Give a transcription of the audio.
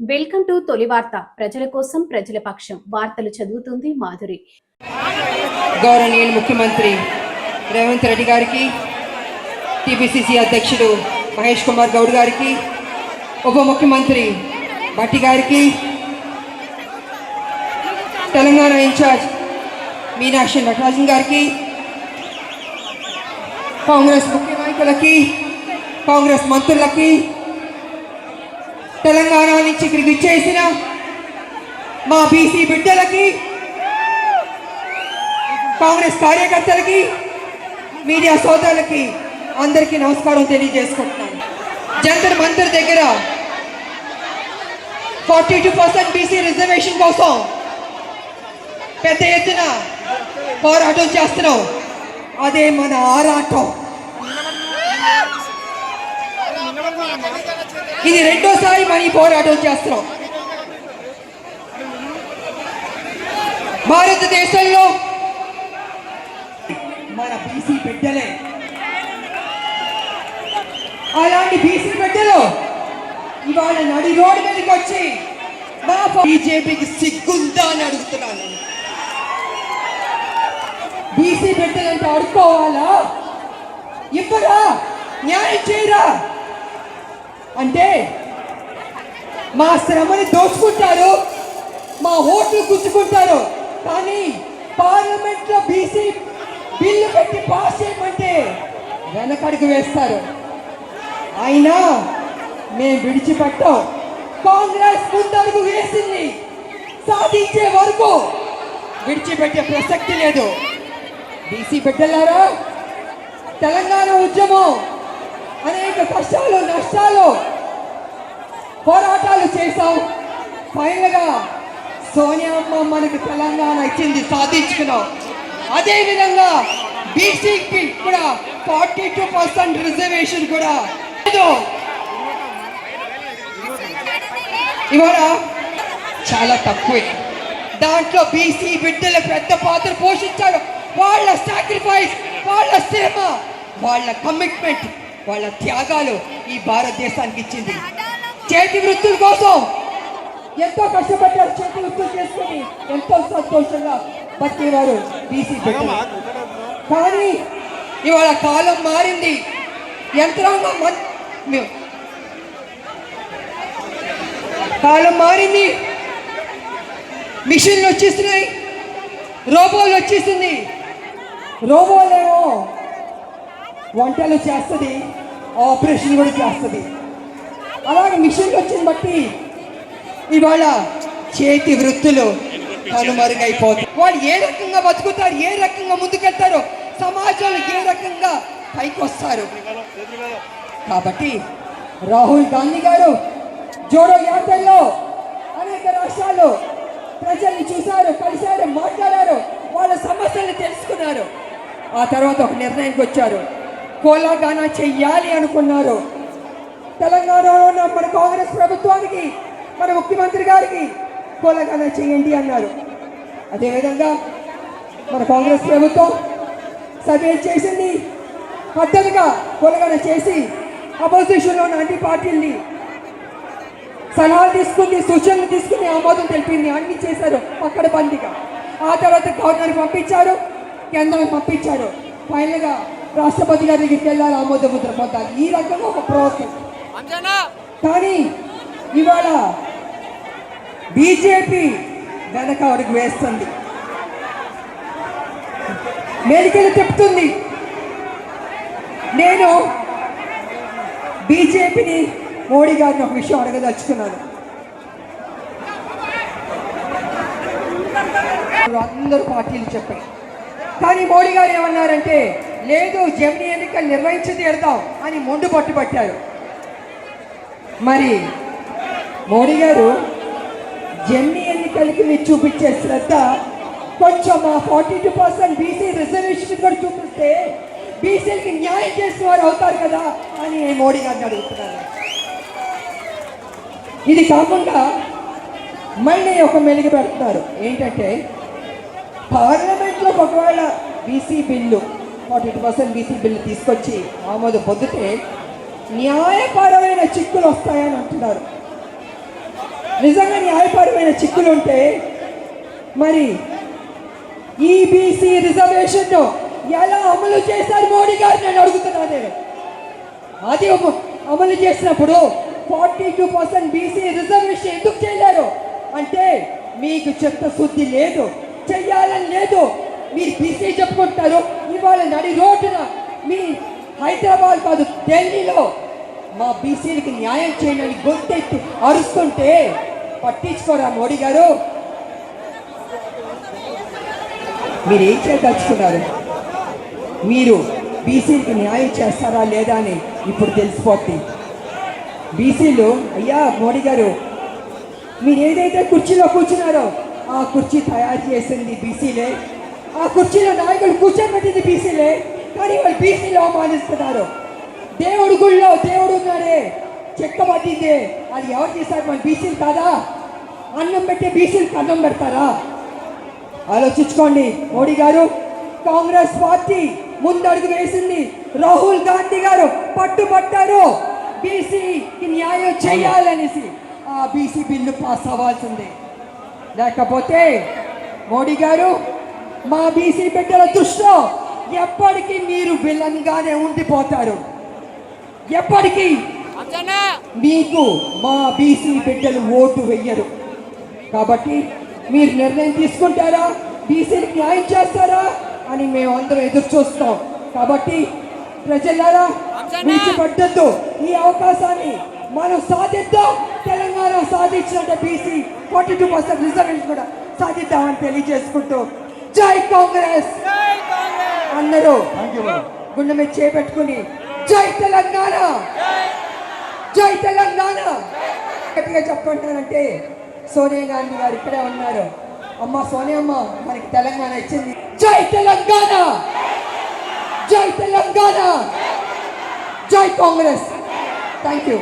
Welcome to తొలి వార్త. ప్రజల కోసం ప్రజల పక్షం. వార్తలు చదువుతుంది మాధురి. గౌరవనీయులు ముఖ్యమంత్రి రేవంత్ రెడ్డి గారికి టీపీసీసీ అధ్యక్షుడు మహేష్ కుమార్ గౌడ్ గారికి ఉప ముఖ్యమంత్రి భట్టి గారికి తెలంగాణ ఇన్ఛార్జ్ మీనాక్షి నటరాజన్ గారికి కాంగ్రెస్ ముఖ్య నాయకులకి కాంగ్రెస్ మంత్రులకి తెలంగాణ నుంచి ఇక్కడికి ఇచ్చేసిన మా బీసీ బిడ్డలకి కాంగ్రెస్ కార్యకర్తలకి మీడియా సోదరులకి అందరికీ నమస్కారం తెలియజేసుకుంటున్నాను. జంతర్ మంతర్ దగ్గర forty two percent BC reservation కోసం పెద్ద ఎత్తున పోరాటం చేస్తున్నాం. అదే మన ఆరాటం. ఇది రెండోసారి మనం ఈ పోరాటం చేస్తున్నాం. భారతదేశంలో మన బీసీ బిడ్డలే. అలాంటి బీసీ బిడ్డలు ఇవాళ నడి రోడ్డు మీదకి వచ్చి మా బీజేపీకి సిగ్గుందా అని అడుగుతున్నాను. బీసీ బిడ్డలంటే అడుక్కోవాలా ఇవ్వరా? న్యాయం చేయరా? అంటే మా శ్రమని దోచుకుంటారు మా ఓట్లు గుచ్చుకుంటారు కానీ పార్లమెంట్లో బీసీ బిల్లు పెట్టి పాస్ చేయమంటే వెనకడుగు వేస్తారు. అయినా మేము విడిచిపెట్టాం. కాంగ్రెస్ ముందడుగు వేసింది సాధించే వరకు విడిచిపెట్టే ప్రసక్తి లేదు. బీసీ బిడ్డలారా తెలంగాణ ఉద్యమం అనేక కష్టాలు నష్టాలు పోరాటాలు చేశాం ఫైనల్గా సోనియమ్మ మనకు తెలంగాణ ఇచ్చింది సాధించుకున్నాం అదేవిధంగా బీసీకి కూడా ఫార్టీ టూ పర్సెంట్ రిజర్వేషన్ కూడా ఇవాళ చాలా తక్కువే. దాంట్లో బీసీ బిడ్డలు పెద్ద పాత్ర పోషించారు వాళ్ళ సాక్రిఫైస్ వాళ్ళ శ్రమ వాళ్ళ కమిట్మెంట్ వాళ్ళ త్యాగాలు ఈ భారతదేశానికి ఇచ్చింది. చేతి వృత్తుల కోసం ఎంతో కష్టపడ్డారు. చేతి వృత్తులు చేసుకొని ఎంతో సంతోషంగా బతికేవారు బీసీ కానీ ఇవాళ కాలం మారింది. యంత్రాంగం కాలం మారింది. మిషన్లు వచ్చేస్తున్నాయి. రోబోలు వచ్చేసింది రోబోలేమో వంటలు చేస్తుంది. ఆపరేషన్ కూడా చేస్తుంది. అలాగే మిషన్లు వచ్చింది బట్టి ఇవాళ చేతి వృత్తులు కనుమరుగైపోతాయి. వాళ్ళు ఏ రకంగా బతుకుతారు ఏ రకంగా ముందుకెళ్తారో సమాజంలో ఏ రకంగా పైకి వస్తారు కాబట్టి రాహుల్ గాంధీ గారు జోడో యాత్రలో అనేక రాష్ట్రాలు ప్రజల్ని చూశారు కలిశారు మాట్లాడారు వాళ్ళ సమస్యలు తెలుసుకున్నారు. ఆ తర్వాత ఒక నిర్ణయానికి వచ్చారు. కోలాగానా చెయ్యాలి అనుకున్నారు. తెలంగాణలో ఉన్న మన కాంగ్రెస్ ప్రభుత్వానికి మన ముఖ్యమంత్రి గారికి కోలాగానా చేయండి అన్నారు. అదేవిధంగా మన కాంగ్రెస్ ప్రభుత్వం సర్వే చేసింది. పద్ధతిగా కోలగాన చేసి అపోజిషన్లో ఉన్న అన్ని పార్టీల్ని సలహాలు తీసుకుంది సూచనలు తీసుకుని ఆమోదం తెలిపింది అన్ని చేశారు అక్కడ బందిగా. ఆ తర్వాత గవర్నర్ పంపించారు కేంద్రం పంపించారు. ఫైనల్గా రాష్ట్రపతి గారి దగ్గరికి వెళ్ళాలి ఆమోద ముద్ర పొందాలి ఈ రకంగా ఒక ప్రాసెస్ కానీ ఇవాళ బీజేపీ వెనక అడుగు వేస్తుంది. మేలికలు చెప్తుంది నేను బీజేపీని మోడీ గారిని ఒక విషయం అడగదలుచుకున్నాను. అందరూ పార్టీలు చెప్పాయి కానీ మోడీ గారు ఏమన్నారంటే లేదు జమిని ఎన్నికలు నిర్వహించి తీరుతాం అని ముందు పట్టుబట్టారు మరి మోడీ గారు జమిని ఎన్నికలకి మీరు చూపించే శ్రద్ధ కొంచెం ఆ forty two percent BC reservation కూడా చూపిస్తే బీసీలకి న్యాయం చేసిన వారు అవుతారు కదా అని నేను మోడీ గారిని అడుగుతున్నాను ఇది కాకుండా మళ్ళీ ఒక మెలుగు పెడుతున్నారు. ఏంటంటే పార్లమెంట్లో ఒకవేళ BC bill forty percent BC bill తీసుకొచ్చి ఆమోదం పొందితే న్యాయపరమైన చిక్కులు వస్తాయని అంటున్నారు. నిజంగా న్యాయపరమైన చిక్కులు ఉంటే మరి ఈబీసీ బీసీ రిజర్వేషన్ ఎలా అమలు చేశారు మోడీ గారు నేను అడుగుతున్నాను నేను అది అమలు చేసినప్పుడు forty two percent BC reservation ఎందుకు చేయలేరు? అంటే మీకు చిత్తశుద్ధి లేదు చెయ్యాలని లేదు మీరు బీసీ చెప్పుకుంటారు. ఇవాళ నడి రోడ్డున మీ హైదరాబాద్ కాదు ఢిల్లీలో మా బీసీలకి న్యాయం చేయడానికి గొంతెత్తి అరుస్తుంటే పట్టించుకోరా మోడీ గారు? మీరు ఏం చేయదలుచుకున్నారు మీరు బీసీలకి న్యాయం చేస్తారా లేదా అని ఇప్పుడు తెలిసిపోతుంది బీసీలు అయ్యా మోడీ గారు మీరు ఏదైతే కుర్చీలో కూర్చున్నారో ఆ కుర్చీ తయారు చేసింది బీసీలే. ఆ కుర్చీలో నాయకులు కూర్చోబెట్టింది బీసీలే. కానీ వాళ్ళు బీసీలు అవమానిస్తున్నారు. దేవుడు గుళ్ళో దేవుడు ఉన్నాడే. చెక్క పట్టిందే. అది ఎవరు చేశారు? మన బీసీలు కాదా? అన్నం పెట్టే బీసీలు అన్నం పెడతారా? ఆలోచించుకోండి. మోడీ గారు కాంగ్రెస్ పార్టీ ముందడుగు వేసింది. రాహుల్ గాంధీ గారు పట్టుబట్టారు బీసీకి న్యాయం చేయాలనేసి ఆ బీసీ బిల్లు పాస్ అవ్వాల్సిందే. లేకపోతే మోడీ గారు మా బీసీ బిడ్డల దృష్టిలో ఎప్పటికీ మీరు విలన్గానే ఉండిపోతారు. ఎప్పటికీ మీకు మా బీసీ బిడ్డలు ఓటు వెయ్యరు. కాబట్టి మీరు నిర్ణయం తీసుకుంటారా? బీసీలకు న్యాయం చేస్తారా? అని మేము అందరం ఎదురు చూస్తాం కాబట్టి ప్రజలారా విడిచిపెట్టద్దు ఈ అవకాశాన్ని మనం సాధిద్దాం. Telangana సాధించినట్టు BC forty two percent reservation కూడా సాధిద్దామని తెలియజేసుకుంటూ జై కాంగ్రెస్! అందరూ గుండె మీద చేపెట్టుకుని జై తెలంగాణ! జై తెలంగాణ! గట్టిగా చెప్పంటానంటే సోనియా గాంధీ గారు ఇక్కడే ఉన్నారు. అమ్మ సోనియమ్మ మనకి తెలంగాణ ఇచ్చింది. జై తెలంగాణ! జై తెలంగాణ! జై కాంగ్రెస్! Thank you